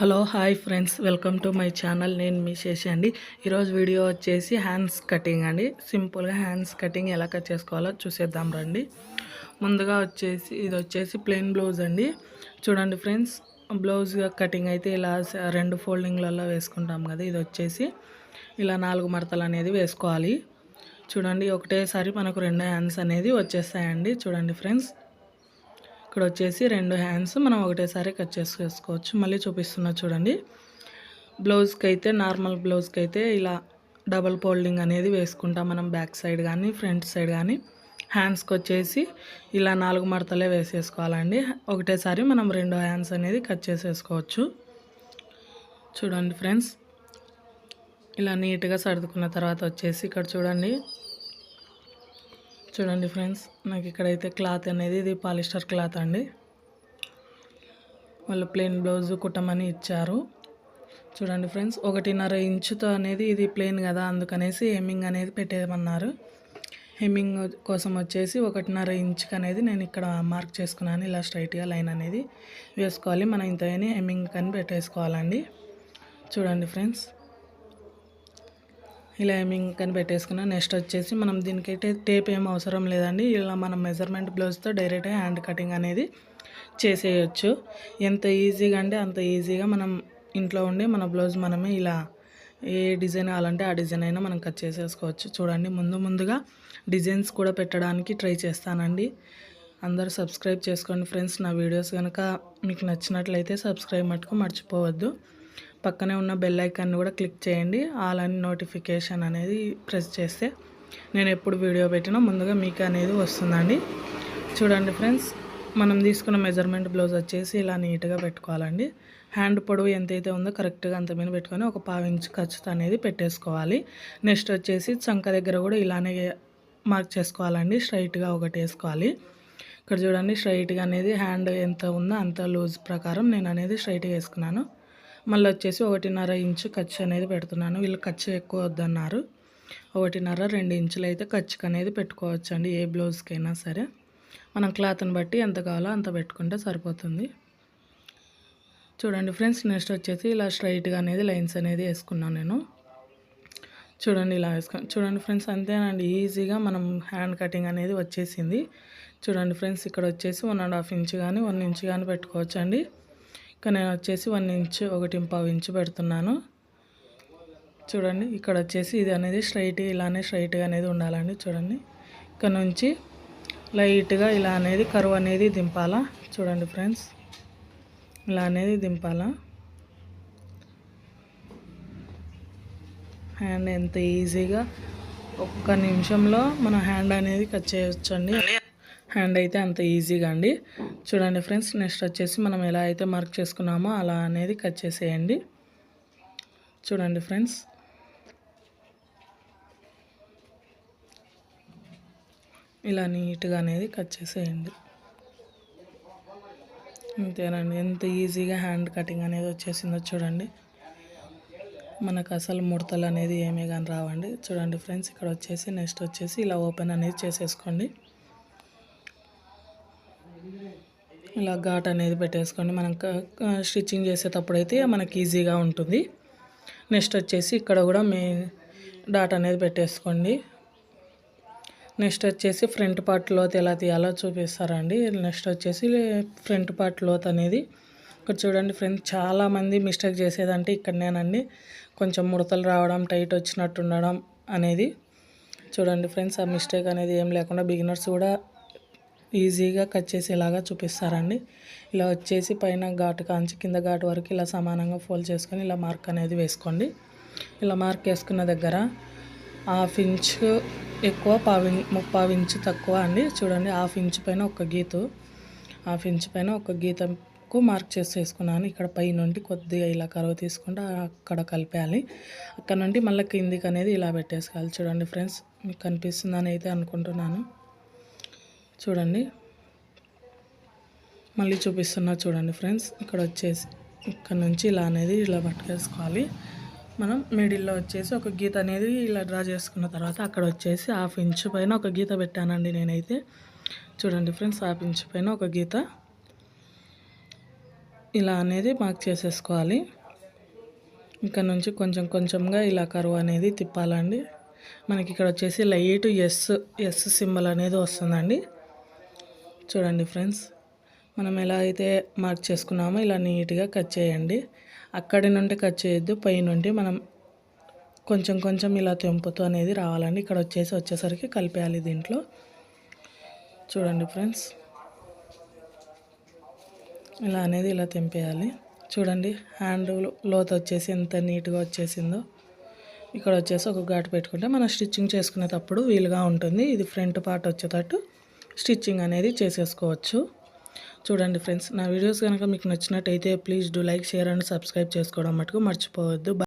Hello hi friends. Welcome to my channel. నేను మీ శేషి అండి. ఈరోజు వీడియో వచ్చేసి హ్యాండ్స్ కటింగ్ అండి. సింపుల్గా హ్యాండ్స్ కటింగ్ ఎలా కట్ చేసుకోవాలో చూసేద్దాం రండి. ముందుగా వచ్చేసి ఇది వచ్చేసి ప్లెయిన్ బ్లౌజ్ అండి. చూడండి ఫ్రెండ్స్ బ్లౌజ్ కటింగ్ అయితే ఇలా రెండు ఫోల్డింగ్లలో వేసుకుంటాం కదా. ఇది వచ్చేసి ఇలా నాలుగు మడతలు అనేది వేసుకోవాలి. చూడండి ఒకటేసారి మనకు రెండు హ్యాండ్స్ అనేది వచ్చేస్తాయండి. చూడండి ఫ్రెండ్స్ ఇక్కడ వచ్చేసి రెండు హ్యాండ్స్ మనం ఒకటేసారి కట్ చేసుకోవచ్చు. మళ్ళీ చూపిస్తున్నా చూడండి. బ్లౌజ్కి అయితే నార్మల్ బ్లౌజ్కి అయితే ఇలా డబల్ ఫోల్డింగ్ అనేది వేసుకుంటాం మనం బ్యాక్ సైడ్ కానీ ఫ్రంట్ సైడ్ కానీ హ్యాండ్స్కి వచ్చేసి ఇలా నాలుగు మడతలే వేసేసుకోవాలండి. ఒకటేసారి మనం రెండు హ్యాండ్స్ అనేది కట్ చేసేసుకోవచ్చు. చూడండి ఫ్రెండ్స్. ఇలా నీట్గా సర్దుకున్న తర్వాత వచ్చేసి ఇక్కడ చూడండి. చూడండి ఫ్రెండ్స్ నాకు ఇక్కడైతే క్లాత్ అనేది ఇది పాలిస్టర్ క్లాత్ అండి. వాళ్ళు ప్లెయిన్ బ్లౌజ్ కుట్టమని ఇచ్చారు. చూడండి ఫ్రెండ్స్ ఒకటిన్నర ఇంచుతో అనేది ఇది ప్లెయిన్ కదా అందుకనేసి హెమ్మింగ్ అనేది పెట్టేయమన్నారు. హెమ్మింగ్ కోసం వచ్చేసి ఒకటిన్నర ఇంచుకి అనేది నేను ఇక్కడ మార్క్ చేసుకున్నాను ఇలా స్ట్రైట్గా లైన్ అనేది వేసుకోవాలి. మనం ఇంత హెమ్మింగ్ కానీ పెట్టేసుకోవాలండి. చూడండి ఫ్రెండ్స్ ఇలా హెమ్మింగ్ కానీ పెట్టేసుకున్నా. నెక్స్ట్ వచ్చేసి మనం దీనికైతే టేప్ ఏం అవసరం లేదండి. ఇలా మనం మెజర్మెంట్ బ్లౌజ్తో డైరెక్ట్గా హ్యాండ్ కటింగ్ అనేది చేసేయచ్చు. ఎంత ఈజీగా అంటే అంత ఈజీగా మనం ఇంట్లో ఉండి మన బ్లౌజ్ మనమే ఇలా ఏ డిజైన్ కావాలంటే ఆ డిజైన్ అయినా మనం కట్ చేసేసుకోవచ్చు. చూడండి ముందు ముందుగా డిజైన్స్ కూడా పెట్టడానికి ట్రై చేస్తానండి. అందరూ సబ్స్క్రైబ్ చేసుకోండి ఫ్రెండ్స్. నా వీడియోస్ కనుక మీకు నచ్చినట్లయితే సబ్స్క్రైబ్ మటుకు మర్చిపోవద్దు. పక్కనే ఉన్న బెల్ ఐకాన్ కూడా క్లిక్ చేయండి. ఆల్ అని నోటిఫికేషన్ అనేది ప్రెస్ చేస్తే నేను ఎప్పుడు వీడియో పెట్టినా ముందుగా మీకు అనేది వస్తుందండి. చూడండి ఫ్రెండ్స్ మనం తీసుకున్న మెజర్మెంట్ బ్లౌజ్ వచ్చేసి ఇలా నీట్గా పెట్టుకోవాలండి. హ్యాండ్ పొడవు ఎంతైతే ఉందో కరెక్ట్గా అంత మీద పెట్టుకొని ఒక పావించ్ ఇంచు అనేది పెట్టేసుకోవాలి. నెక్స్ట్ వచ్చేసి చంక దగ్గర కూడా ఇలానే మార్క్ చేసుకోవాలండి. స్ట్రైట్గా ఒకటి వేసుకోవాలి. ఇక్కడ చూడండి స్ట్రైట్గా అనేది హ్యాండ్ ఎంత ఉందో అంత లూజ్ ప్రకారం నేను అనేది స్ట్రైట్గా వేసుకున్నాను. మళ్ళీ వచ్చేసి ఒకటిన్నర ఇంచు ఖర్చు అనేది పెడుతున్నాను. వీళ్ళు ఖర్చు ఎక్కువ వద్దన్నారు. ఒకటిన్నర రెండు ఇంచులు అయితే ఖర్చుకు అనేది పెట్టుకోవచ్చు అండి ఏ బ్లౌజ్కైనా సరే. మనం క్లాత్ని బట్టి ఎంత కావాలో అంత పెట్టుకుంటే సరిపోతుంది. చూడండి ఫ్రెండ్స్ నెక్స్ట్ వచ్చేసి ఇలా స్ట్రైట్గా అనేది లైన్స్ అనేది వేసుకున్నాను నేను. చూడండి ఇలా వేసుకున్నాను చూడండి ఫ్రెండ్స్ అంతేనండి ఈజీగా మనం హ్యాండ్ కటింగ్ అనేది వచ్చేసింది. చూడండి ఫ్రెండ్స్ ఇక్కడ వచ్చేసి వన్ అండ్ హాఫ్ ఇంచ్ కానీ వన్ ఇంచ్ కానీ పెట్టుకోవచ్చు అండి ఇక్కడ నేను వచ్చేసి వన్ ఇంచ్ ఒకటి పావు ఇంచు పెడుతున్నాను. చూడండి ఇక్కడ వచ్చేసి ఇది అనేది స్ట్రైట్ ఇలానే స్ట్రైట్గా అనేది ఉండాలండి. చూడండి ఇక్కడ నుంచి లైట్గా ఇలా అనేది కరువు అనేది దింపాలా? చూడండి ఫ్రెండ్స్ ఇలా అనేది దింపాలా? హ్యాండ్ ఎంత ఈజీగా ఒక్క నిమిషంలో మన హ్యాండ్ అనేది కట్ చేయొచ్చండి. హ్యాండ్ అయితే అంత ఈజీగా అండి. చూడండి ఫ్రెండ్స్ నెక్స్ట్ వచ్చేసి మనం ఎలా అయితే మార్క్ చేసుకున్నామో అలా అనేది కట్ చేసేయండి. చూడండి ఫ్రెండ్స్. ఇలా నీట్గా అనేది కట్ చేసేయండి. అంతేనండి. ఎంత ఈజీగా హ్యాండ్ కటింగ్ అనేది వచ్చేసిందో చూడండి. మనకు అసలు ముడతలు అనేది ఏమీ కానీ రావండి. చూడండి ఫ్రెండ్స్ ఇక్కడ వచ్చేసి నెక్స్ట్ వచ్చేసి ఇలా ఓపెన్ అనేది చేసేసుకోండి. ఇలా ఘాట్ అనేది పెట్టేసుకోండి మనం స్టిచ్చింగ్ చేసేటప్పుడు అయితే మనకి ఈజీగా ఉంటుంది. నెక్స్ట్ వచ్చేసి ఇక్కడ కూడా మే డాట్ అనేది పెట్టేసుకోండి. నెక్స్ట్ వచ్చేసి ఫ్రంట్ పార్ట్ లోత్ ఎలా తీయాలో చూపిస్తారండి. నెక్స్ట్ వచ్చేసి ఫ్రంట్ పార్ట్ లోత్ అనేది ఇక్కడ చూడండి ఫ్రెండ్స్ చాలామంది మిస్టేక్ చేసేదంటే ఇక్కడనేనండి. కొంచెం ముడతలు రావడం టైట్ వచ్చినట్టు ఉండడం అనేది చూడండి ఫ్రెండ్స్ ఆ మిస్టేక్ అనేది ఏం లేకుండా బిగినర్స్ కూడా ఈజీగా కట్ చేసేలాగా చూపిస్తారండి. ఇలా వచ్చేసి పైన ఘాటు కాంచి కింద ఘాటు వరకు ఇలా సమానంగా ఫోల్డ్ చేసుకొని ఇలా మార్క్ అనేది వేసుకోండి. ఇలా మార్క్ వేసుకున్న దగ్గర హాఫ్ ఇంచ్ ఎక్కువ పావి ముప్పావు ఇంచు తక్కువ అండి. చూడండి హాఫ్ ఇంచ్ పైన ఒక గీత హాఫ్ ఇంచ్ పైన ఒక గీతకు మార్క్ చేసి వేసుకున్నాను. ఇక్కడ పై నుండి కొద్దిగా ఇలా కరువు తీసుకుంటే అక్కడ కలిపేయాలి. అక్కడ నుండి మళ్ళీ కిందికి అనేది ఇలా పెట్టేసుకోవాలి. చూడండి ఫ్రెండ్స్ మీకు కనిపిస్తుందని అయితే అనుకుంటున్నాను. చూడండి. మళ్ళీ చూపిస్తున్నా చూడండి ఫ్రెండ్స్. ఇక్కడ వచ్చేసి ఇక్కడ నుంచి ఇలా అనేది ఇలా పట్టుకేసుకోవాలి. మనం మిడిల్లో వచ్చేసి ఒక గీత అనేది ఇలా డ్రా చేసుకున్న తర్వాత అక్కడ వచ్చేసి హాఫ్ ఇంచ్ పైన ఒక గీత పెట్టానండి నేనైతే. చూడండి ఫ్రెండ్స్ హాఫ్ ఇంచ్ పైన ఒక గీత. ఇలా అనేది మార్క్ చేసేసుకోవాలి. ఇక్కడ నుంచి కొంచెం కొంచెంగా ఇలా కరువు అనేది తిప్పాలండి. మనకి ఇక్కడ వచ్చేసి లైట్ ఎస్ ఎస్ సింబల్ అనేది వస్తుందండి. చూడండి ఫ్రెండ్స్. మనం ఎలా అయితే మార్క్ చేసుకున్నామో ఇలా నీట్గా కట్ చేయండి. అక్కడి నుండి కట్ చేయొద్దు పై నుండి మనం కొంచెం కొంచెం ఇలా తెంపుతూ అనేది రావాలండి. ఇక్కడ వచ్చేసి వచ్చేసరికి కలిపేయాలి దీంట్లో. చూడండి ఫ్రెండ్స్. ఇలా అనేది ఇలా తెంపేయాలి. చూడండి హ్యాండ్ లోత్ వచ్చేసి ఎంత నీట్గా వచ్చేసిందో. ఇక్కడ వచ్చేసి ఒక ఘాటు పెట్టుకుంటే మనం స్టిచ్చింగ్ చేసుకునేటప్పుడు వీలుగా ఉంటుంది. ఇది ఫ్రంట్ పార్ట్ వచ్చేటట్టు స్టిచ్చింగ్ అనేది చేసేసుకోవచ్చు. చూడండి ఫ్రెండ్స్ నా వీడియోస్ కనుక మీకు నచ్చినట్టయితే please do like share and subscribe చేసుకోవడం మటుకు మర్చిపోవద్దు.